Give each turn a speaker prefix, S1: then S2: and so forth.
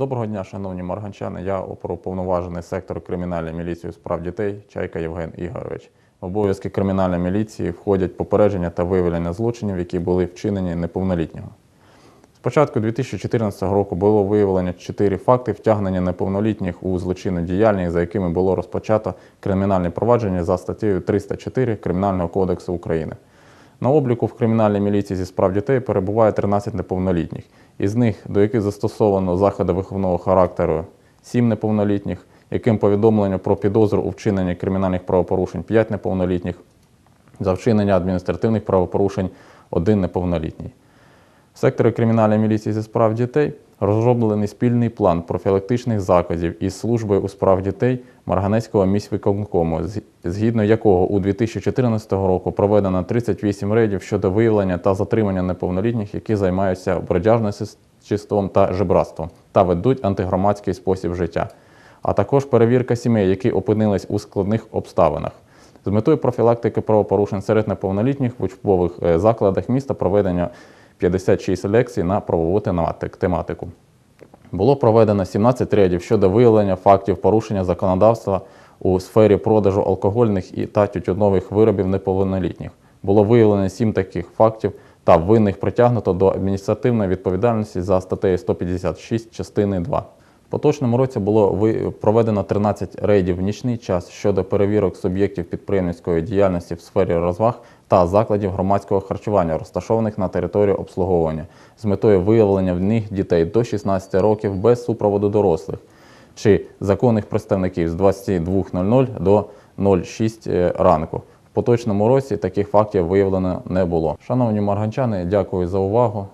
S1: Доброго дня, шановні марганчани. Я оперуповноважений сектору кримінальної міліції у справ дітей Чайка Євген Ігорович. В обов'язки кримінальної міліції входять попередження та виявлення злочинів, які були вчинені неповнолітнього. З початку 2014 року було виявлено 4 факти втягнення неповнолітніх у злочинну діяльність, за якими було розпочато кримінальне провадження за статтею 304 Кримінального кодексу України. На обліку в кримінальній міліції зі справ дітей перебуває 13 неповнолітніх. Із них, до яких застосовано заходи виховного характеру 7 неповнолітніх, яким повідомлення про підозру у вчиненні кримінальних правопорушень 5 неповнолітніх, за вчинення адміністративних правопорушень 1 неповнолітній. В секторі кримінальної міліції зі справ дітей розроблений спільний план профілактичних заходів із службою у справ дітей Марганецького міськвиконкому, згідно якого у 2014 року проведено 38 рейдів щодо виявлення та затримання неповнолітніх, які займаються бродяжництвом та жебратством та ведуть антигромадський спосіб життя, а також перевірка сімей, які опинились у складних обставинах. З метою профілактики правопорушень серед неповнолітніх в учбових е, закладах міста проведення 56 лекцій на правову тематику. Було проведено 17 рейдів щодо виявлення фактів порушення законодавства у сфері продажу алкогольних і та тютюнових виробів неповнолітніх. Було виявлено 7 таких фактів та винних притягнуто до адміністративної відповідальності за статтею 156 частини 2. Поточному році було проведено 13 рейдів в нічний час щодо перевірок суб'єктів підприємницької діяльності в сфері розваг та закладів громадського харчування, розташованих на території обслуговування, з метою виявлення в них дітей до 16 років без супроводу дорослих чи законних представників з 22.00 до 06 ранку. В поточному році таких фактів виявлено не було. Шановні марганчани, дякую за увагу.